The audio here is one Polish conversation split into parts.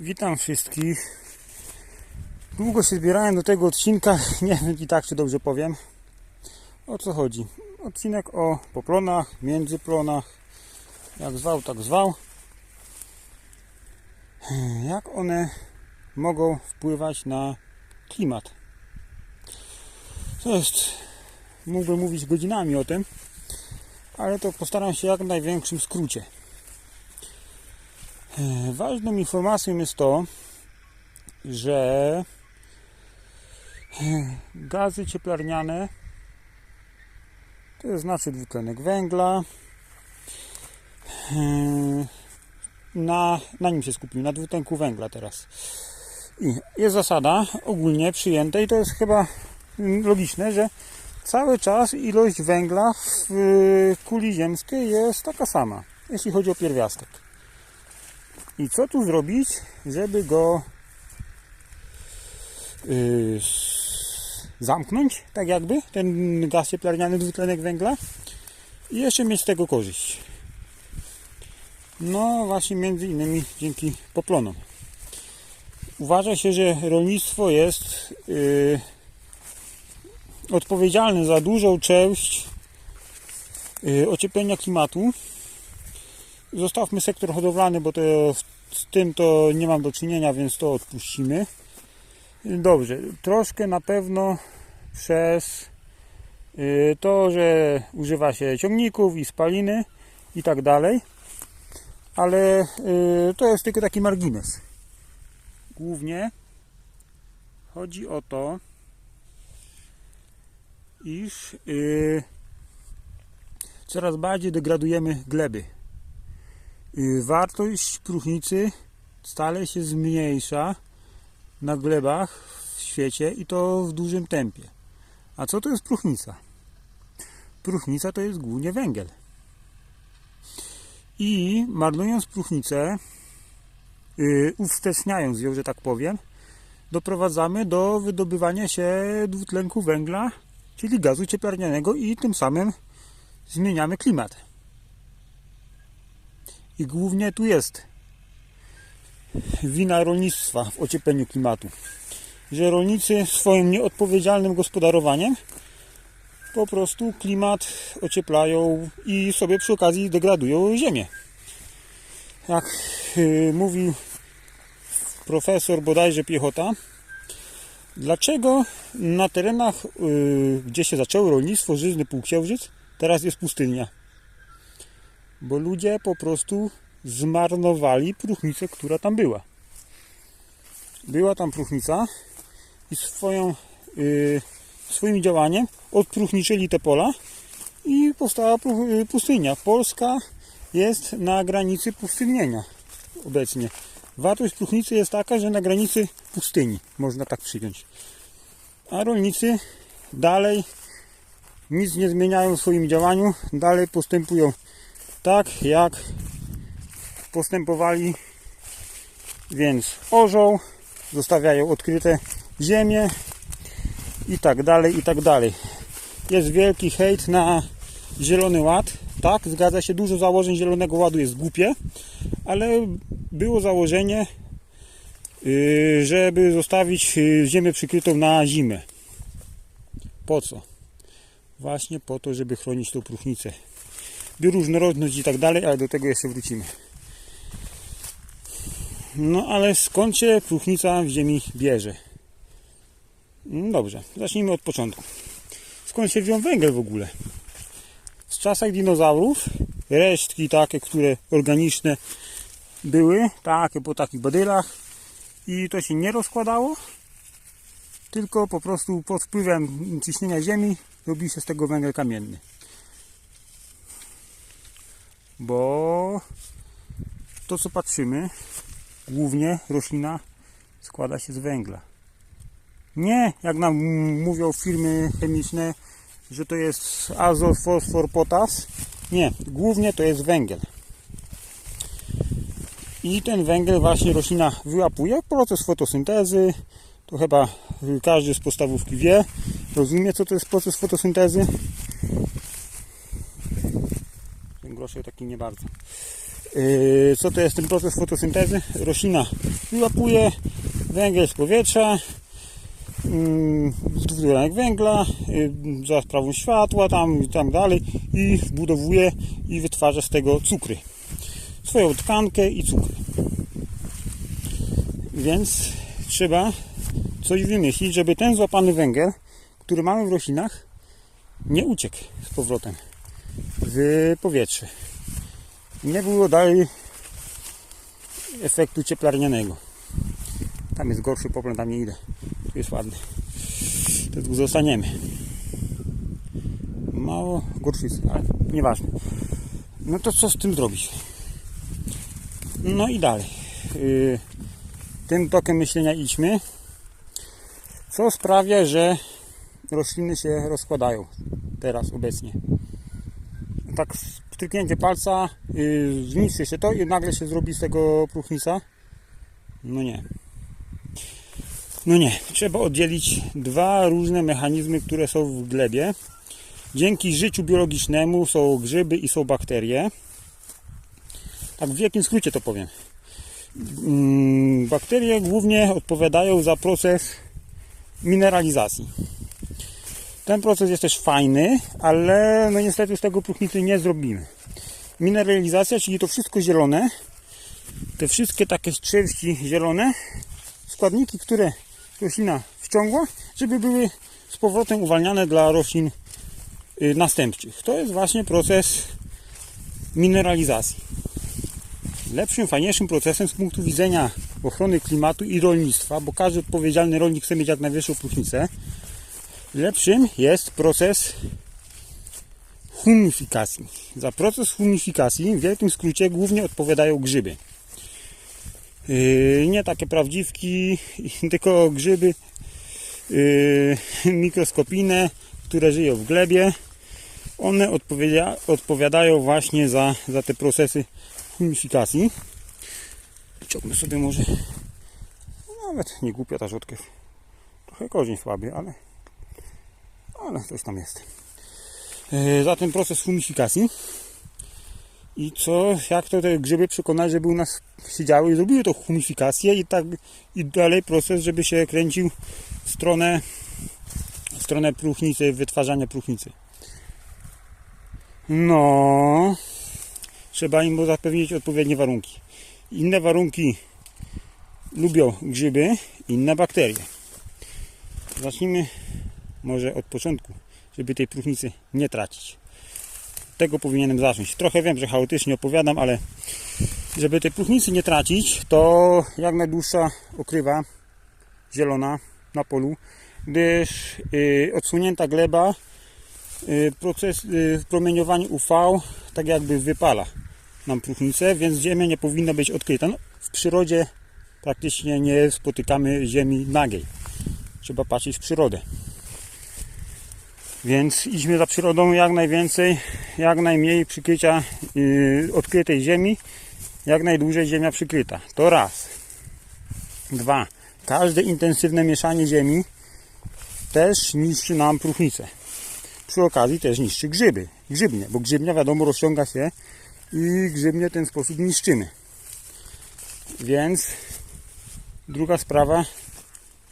Witam wszystkich. Długo się zbierałem do tego odcinka. Nie wiem i tak, czy dobrze powiem. O co chodzi? Odcinek o poplonach, międzyplonach. Jak zwał, tak zwał. Jak one mogą wpływać na klimat. To jest, mógłbym mówić godzinami o tym, ale to postaram się jak w największym skrócie. E, Ważną informacją jest to, że e, gazy cieplarniane to znaczy dwutlenek węgla. e, Na, na nim się skupił, na dwutlenku węgla teraz. I jest zasada ogólnie przyjęta i to jest chyba logiczne, że cały czas ilość węgla w kuli ziemskiej jest taka sama, jeśli chodzi o pierwiastek. I co tu zrobić, żeby go s- zamknąć, tak jakby, ten gaz cieplarniany, dwutlenek węgla i jeszcze mieć z tego korzyść. No właśnie między innymi dzięki poplonom. Uważa się, że rolnictwo jest yy, odpowiedzialne za dużą część yy, ocieplenia klimatu Zostawmy sektor hodowlany, bo to z tym to nie mam do czynienia, więc to odpuścimy. Dobrze, troszkę na pewno przez y, to, że używa się ciągników i spaliny i tak dalej, ale y, to jest tylko taki margines. Głównie chodzi o to, iż y, coraz bardziej degradujemy gleby. Y, wartość próchnicy stale się zmniejsza na glebach w świecie i to w dużym tempie. A co to jest próchnica? Próchnica to jest głównie węgiel. I marnując próchnicę, yy, uwsteczniając ją, że tak powiem, doprowadzamy do wydobywania się dwutlenku węgla, czyli gazu cieplarnianego i tym samym zmieniamy klimat. I głównie tu jest wina rolnictwa w ociepleniu klimatu. Że rolnicy swoim nieodpowiedzialnym gospodarowaniem po prostu klimat ocieplają i sobie przy okazji degradują ziemię. Jak yy, mówił profesor bodajże Piechota, dlaczego na terenach, yy, gdzie się zaczęło rolnictwo, żyzny półksiężyc, teraz jest pustynia? Bo ludzie po prostu zmarnowali próchnicę, która tam była. Była tam próchnica i swoją, yy, swoim działaniem odpróchniczyli te pola i powstała yy, pustynia. Polska jest na granicy pustynienia obecnie. Wartość próchnicy jest taka, że na granicy pustyni, można tak przyjąć. A rolnicy dalej nic nie zmieniają w swoim działaniu, dalej postępują tak jak postępowali, więc orzą, zostawiają odkryte ziemię i tak dalej, i tak dalej. Jest wielki hejt na Zielony Ład. Tak, zgadza się, dużo założeń Zielonego Ładu jest głupie, ale było założenie, yy, żeby zostawić yy, ziemię przykrytą na zimę. Po co? Właśnie po to, żeby chronić tą próchnicę bioróżnorodność i tak dalej, ale do tego jeszcze wrócimy. No ale skąd się próchnica w ziemi bierze? No Dobrze, zacznijmy od początku. Skąd się wziął węgiel w ogóle? W czasach dinozaurów resztki takie, które organiczne były, takie po takich badylach i to się nie rozkładało, tylko po prostu pod wpływem ciśnienia ziemi robi się z tego węgiel kamienny bo to co patrzymy, głównie roślina składa się z węgla. Nie, jak nam mówią firmy chemiczne, że to jest azot, fosfor, potas. Nie, głównie to jest węgiel. I ten węgiel właśnie roślina wyłapuje. Proces fotosyntezy, to chyba każdy z podstawówki wie, rozumie co to jest proces fotosyntezy. Groszek taki nie bardzo. Yy, Co to jest ten proces fotosyntezy? Roślina wyłapuje węgiel z powietrza, mm, dwutlenek węgla, yy, za sprawą światła tam i tak dalej i wbudowuje i wytwarza z tego cukry. Swoją tkankę i cukry. Więc trzeba coś wymyślić, żeby ten złapany węgiel, który mamy w roślinach, nie uciekł z powrotem w powietrze. Nie było dalej efektu cieplarnianego. Tam jest gorszy poplon, tam nie idę. Tu jest ładny. To zostaniemy. Mało gorczycy, ale nieważne. No to co z tym zrobić? No i dalej. Yy, tym tokiem myślenia idźmy. Co sprawia, że rośliny się rozkładają teraz obecnie. Tak pstryknięcie palca, yy, zniszczy się to i nagle się zrobi z tego próchnica. No nie. No nie. Trzeba oddzielić dwa różne mechanizmy, które są w glebie. Dzięki życiu biologicznemu są grzyby i są bakterie. Tak w wielkim skrócie to powiem. Mm, Bakterie głównie odpowiadają za proces mineralizacji. Ten proces jest też fajny, ale no niestety z tego próchnicy nie zrobimy. Mineralizacja, czyli to wszystko zielone, te wszystkie takie czerwci zielone, składniki, które roślina wciągła, żeby były z powrotem uwalniane dla roślin y, następczych. To jest właśnie proces mineralizacji. Lepszym, fajniejszym procesem z punktu widzenia ochrony klimatu i rolnictwa, bo każdy odpowiedzialny rolnik chce mieć jak najwyższą próchnicę, lepszym jest proces humifikacji. Za proces humifikacji w wielkim skrócie głównie odpowiadają grzyby. Yy, nie takie prawdziwki, tylko grzyby yy, mikroskopijne, które żyją w glebie. One odpowiada, odpowiadają właśnie za, za te procesy humifikacji. Ciągnę sobie może nawet nie głupia ta rzodkiew. Trochę korzeń słaby, ale ale coś tam jest. E, Zatem proces humifikacji. I co, jak to te grzyby przekonać, żeby u nas siedziały i zrobiły tą humifikację i tak i dalej proces, żeby się kręcił w stronę, w stronę próchnicy, wytwarzania próchnicy. No, trzeba im zapewnić odpowiednie warunki. Inne warunki lubią grzyby, inne bakterie. Zacznijmy może od początku, żeby tej próchnicy nie tracić. Tego powinienem zacząć. Trochę wiem, że chaotycznie opowiadam, ale żeby tej próchnicy nie tracić, to jak najdłuższa okrywa zielona na polu, gdyż y, odsunięta gleba y, proces y, w promieniowaniu UV tak jakby wypala nam próchnicę, więc ziemia nie powinna być odkryta. No, w przyrodzie praktycznie nie spotykamy ziemi nagiej. Trzeba patrzeć w przyrodę. Więc idźmy za przyrodą jak najwięcej, jak najmniej przykrycia yy, odkrytej ziemi, jak najdłużej ziemia przykryta. To raz. Dwa. Każde intensywne mieszanie ziemi też niszczy nam próchnicę. Przy okazji też niszczy grzyby. Grzybnie, bo grzybnia wiadomo rozciąga się i grzybnie w ten sposób niszczymy. Więc druga sprawa,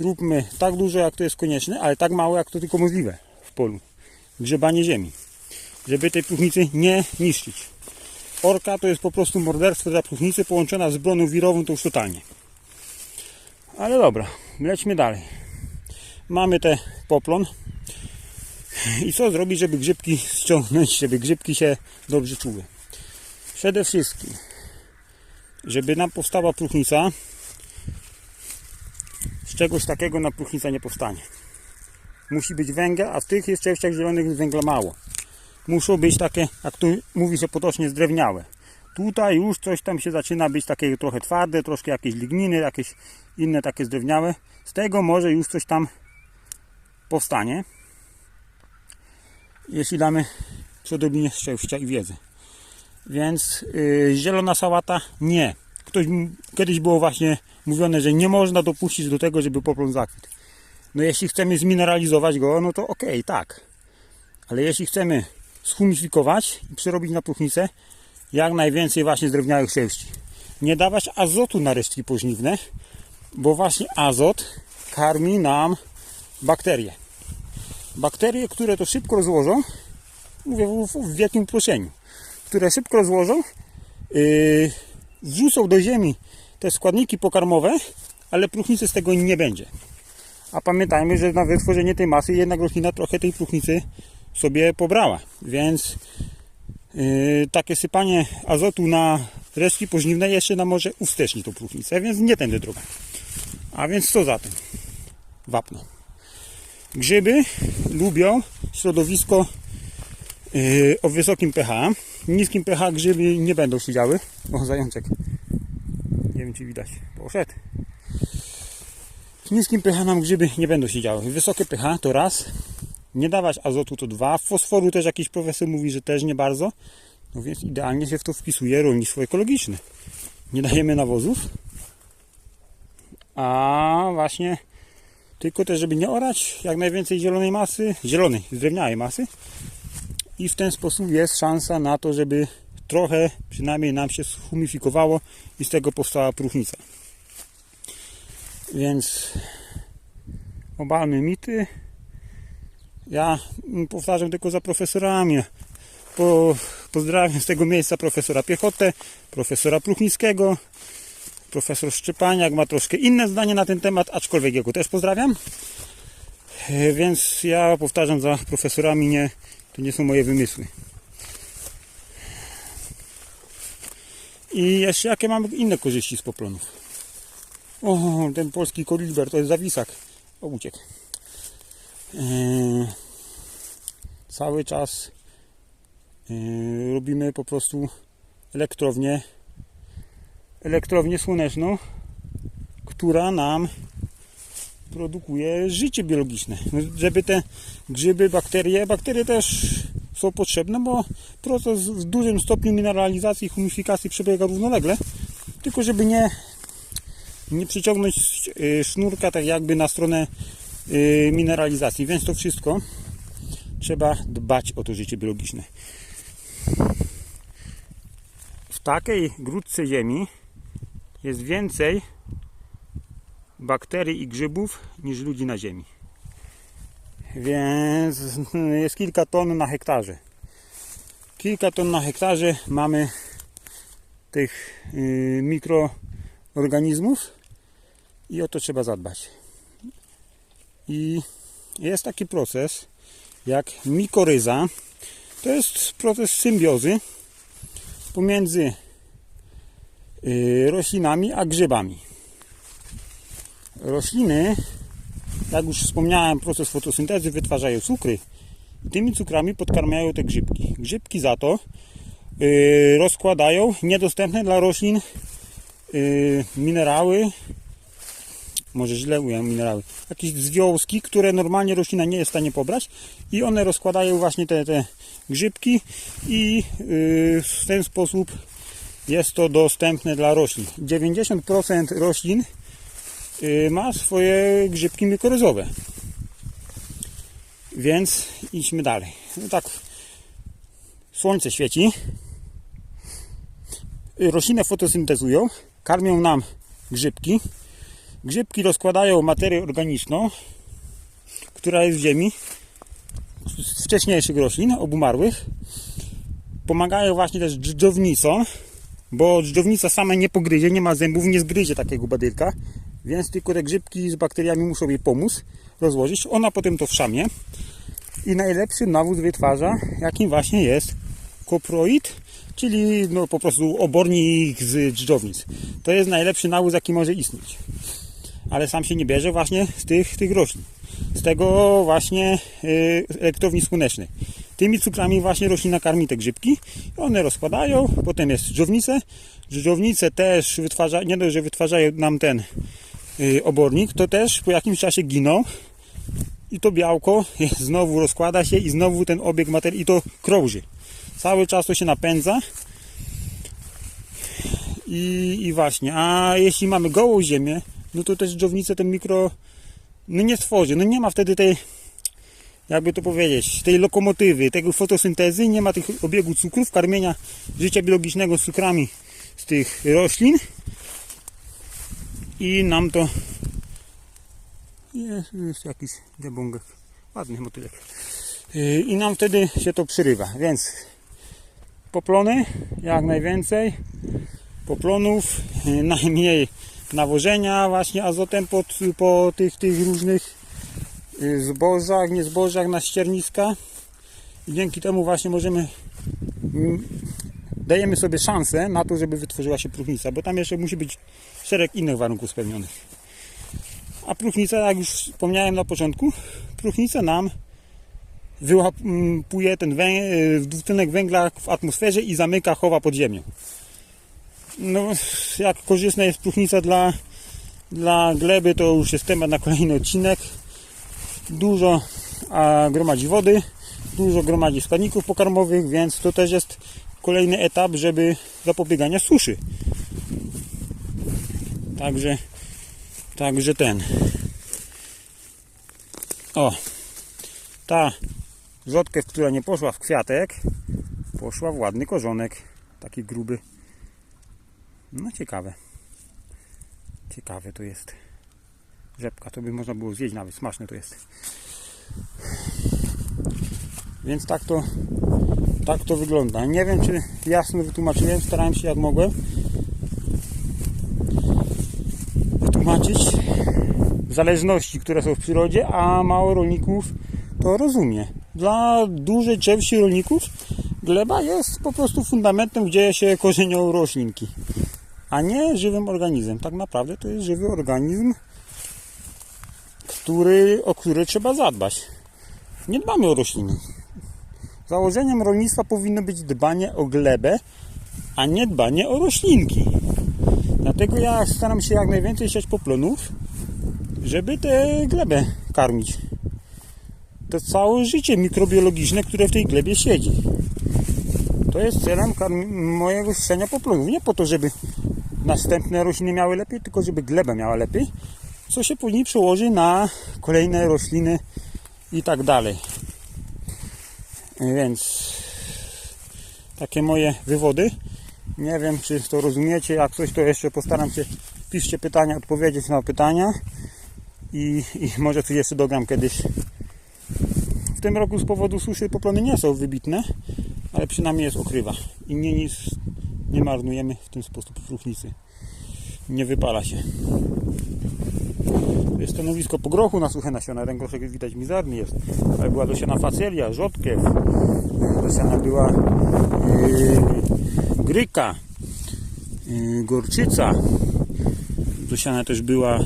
róbmy tak dużo jak to jest konieczne, ale tak mało jak to tylko możliwe polu. Grzebanie ziemi, żeby tej próchnicy nie niszczyć. Orka to jest po prostu morderstwo dla próchnicy połączona z broną wirową to już totalnie. Ale dobra, lećmy dalej. Mamy te poplon. I co zrobić, żeby grzybki ściągnąć, żeby grzybki się dobrze czuły? Przede wszystkim, żeby nam powstała próchnica, z czegoś takiego na próchnica nie powstanie. Musi być węgiel, a w tych jest częściach zielonych węgla mało. Muszą być takie, jak tu mówi się potocznie, zdrewniałe. Tutaj już coś tam się zaczyna być takie trochę twarde, troszkę jakieś ligniny, jakieś inne takie zdrewniałe. Z tego może już coś tam powstanie. Jeśli damy przy odrobinie szczęścia i wiedzy. Więc yy, zielona sałata nie. Ktoś, kiedyś było właśnie mówione, że nie można dopuścić do tego, żeby poplon zakwitł. No jeśli chcemy zmineralizować go, no to okej, tak. Ale jeśli chcemy schumifikować i przerobić na próchnicę, jak najwięcej właśnie drewniałych części. Nie dawać azotu na resztki pożniwne, bo właśnie azot karmi nam bakterie. Bakterie, które to szybko rozłożą, mówię w, wielkim uproszczeniu, które szybko rozłożą, yy, do ziemi te składniki pokarmowe, ale próchnicy z tego nie będzie. A pamiętajmy, że na wytworzenie tej masy jednak roślina trochę tej próchnicy sobie pobrała, więc yy, takie sypanie azotu na resztki pożniwne jeszcze nam może ustecznić tą próchnicę, więc nie tędy droga. A więc co za tym? Wapno. Grzyby lubią środowisko yy, o wysokim pH. Niskim pH grzyby nie będą siedziały. O, zajączek. Nie wiem, czy widać. Poszedł. Niskim pH nam grzyby nie będą siedziały. Wysokie pH to raz. Nie dawać azotu to dwa. Fosforu też jakiś profesor mówi, że też nie bardzo. No więc idealnie się w to wpisuje rolnictwo ekologiczne. Nie dajemy nawozów. A właśnie tylko też, żeby nie orać jak najwięcej zielonej masy, zielonej, drewniałej masy. I w ten sposób jest szansa na to, żeby trochę przynajmniej nam się schumifikowało i z tego powstała próchnica. Więc obalmy mity. Ja powtarzam tylko za profesorami. Po, pozdrawiam z tego miejsca profesora Piechotę, profesora Pruchnickiego, profesor Szczepaniak ma troszkę inne zdanie na ten temat, aczkolwiek jego też pozdrawiam. E, Więc ja powtarzam za profesorami, nie, to nie są moje wymysły. I jeszcze jakie mamy inne korzyści z poplonów? O, ten polski koliber to jest zawisak. O, uciekł. Eee, cały czas eee, robimy po prostu elektrownię elektrownię słoneczną, która nam produkuje życie biologiczne. No, Żeby te grzyby, bakterie, bakterie też są potrzebne, bo proces w dużym stopniu mineralizacji i humifikacji przebiega równolegle, tylko żeby nie, nie przyciągnąć y, sznurka tak jakby na stronę y, mineralizacji. Więc to wszystko trzeba dbać o to życie biologiczne. W takiej grudce ziemi jest więcej bakterii i grzybów niż ludzi na ziemi. Więc jest kilka ton na hektarze. Kilka ton na hektarze mamy tych yy, mikroorganizmów i o to trzeba zadbać. I jest taki proces jak mikoryza. To jest proces symbiozy pomiędzy y, roślinami a grzybami. Rośliny, jak już wspomniałem, proces fotosyntezy wytwarzają cukry i tymi cukrami podkarmiają te grzybki. Grzybki za to y, rozkładają niedostępne dla roślin y, minerały, może źle ująłem minerały, jakieś związki, które normalnie roślina nie jest w stanie pobrać i one rozkładają właśnie te, te grzybki i yy, w ten sposób jest to dostępne dla roślin. 90% roślin yy, ma swoje grzybki mikoryzowe. Więc idźmy dalej. No tak, słońce świeci, rośliny fotosyntezują, karmią nam grzybki, Grzybki rozkładają materię organiczną, która jest w ziemi z wcześniejszych roślin, obumarłych. Pomagają właśnie też dżdżownicom, bo dżdżownica sama nie pogryzie, nie ma zębów, nie zgryzie takiego badylka, więc tylko te grzybki z bakteriami muszą jej pomóc rozłożyć. Ona potem to wszamie i najlepszy nawóz wytwarza, jakim właśnie jest koproid, czyli no po prostu obornik z dżdżownic. To jest najlepszy nawóz, jaki może istnieć ale sam się nie bierze właśnie z tych, tych roślin. Z tego właśnie y, elektrowni słonecznej. Tymi cukrami właśnie roślina karmi te grzybki. One rozkładają, potem jest dżdżownice. Dżdżownice też wytwarza, nie dość, że wytwarzają nam ten y, obornik, to też po jakimś czasie giną i to białko znowu rozkłada się i znowu ten obieg materii i to krąży. Cały czas to się napędza i, i właśnie, a jeśli mamy gołą ziemię, no to też dżdżownicę ten mikro no nie stworzy. No nie ma wtedy tej jakby to powiedzieć, tej lokomotywy, tego fotosyntezy, nie ma tych obiegu cukrów, karmienia życia biologicznego cukrami z tych roślin. I nam to jest, jest jakiś debongek, ładny motylek. Yy, i nam wtedy się to przyrywa, więc poplony jak najwięcej poplonów, yy, najmniej nawożenia właśnie azotem pod, po tych, tych różnych yy, zbożach, nie zbożach na ścierniska i dzięki temu właśnie możemy mm, dajemy sobie szansę na to, żeby wytworzyła się próchnica, bo tam jeszcze musi być szereg innych warunków spełnionych. A próchnica, jak już wspomniałem na początku, próchnica nam wyłapuje ten wę- y, dwutlenek węgla w atmosferze i zamyka, chowa pod ziemią. No, jak korzystna jest próchnica dla, dla gleby, to już jest temat na kolejny odcinek. Dużo a, gromadzi wody, dużo gromadzi składników pokarmowych, więc to też jest kolejny etap, żeby zapobiegania suszy. Także, także ten. O, ta rzodkiew, która nie poszła w kwiatek, poszła w ładny korzonek, taki gruby. No ciekawe. Ciekawe to jest. Rzepka, to by można było zjeść nawet, smaczne to jest. Więc tak to, tak to wygląda. Nie wiem, czy jasno wytłumaczyłem, starałem się jak mogłem wytłumaczyć zależności, które są w przyrodzie, a mało rolników to rozumie. Dla dużej części rolników gleba jest po prostu fundamentem, gdzie się korzenią roślinki, a nie żywym organizmem. Tak naprawdę to jest żywy organizm, który, o który trzeba zadbać. Nie dbamy o rośliny. Założeniem rolnictwa powinno być dbanie o glebę, a nie dbanie o roślinki. Dlatego ja staram się jak najwięcej siać poplonów, żeby tę glebę karmić. To całe życie mikrobiologiczne, które w tej glebie siedzi. To jest celem mojego siania poplonów. Nie po to, żeby następne rośliny miały lepiej, tylko żeby gleba miała lepiej, co się później przełoży na kolejne rośliny i tak dalej. Więc takie moje wywody. Nie wiem, czy to rozumiecie. Jak coś, to jeszcze postaram się. Piszcie pytania, odpowiedzieć na pytania. I, I może coś jeszcze dogram kiedyś. W tym roku z powodu suszy poplony nie są wybitne, ale przynajmniej jest okrywa. I nie nic nie marnujemy w ten sposób próchnicy. Nie wypala się. Jest stanowisko pogrochu na suche nasiona. Rękoszek widać mizerny jest. Ale była dosiana facelia, rzodkiew. Dosiana była yy, gryka, yy, gorczyca. Dosiana też była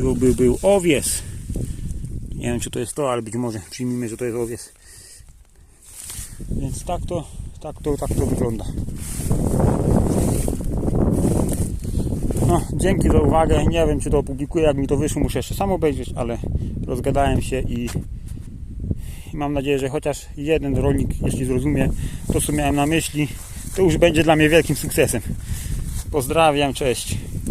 był, był, był owies. Nie wiem czy to jest to, ale być może przyjmijmy, że to jest owies. Więc tak to, tak to, tak to wygląda. No, dzięki za uwagę. Nie wiem, czy to opublikuję, jak mi to wyszło, muszę jeszcze sam obejrzeć, ale rozgadałem się i, mam nadzieję, że chociaż jeden rolnik, jeśli zrozumie to, co miałem na myśli, to już będzie dla mnie wielkim sukcesem. Pozdrawiam, cześć.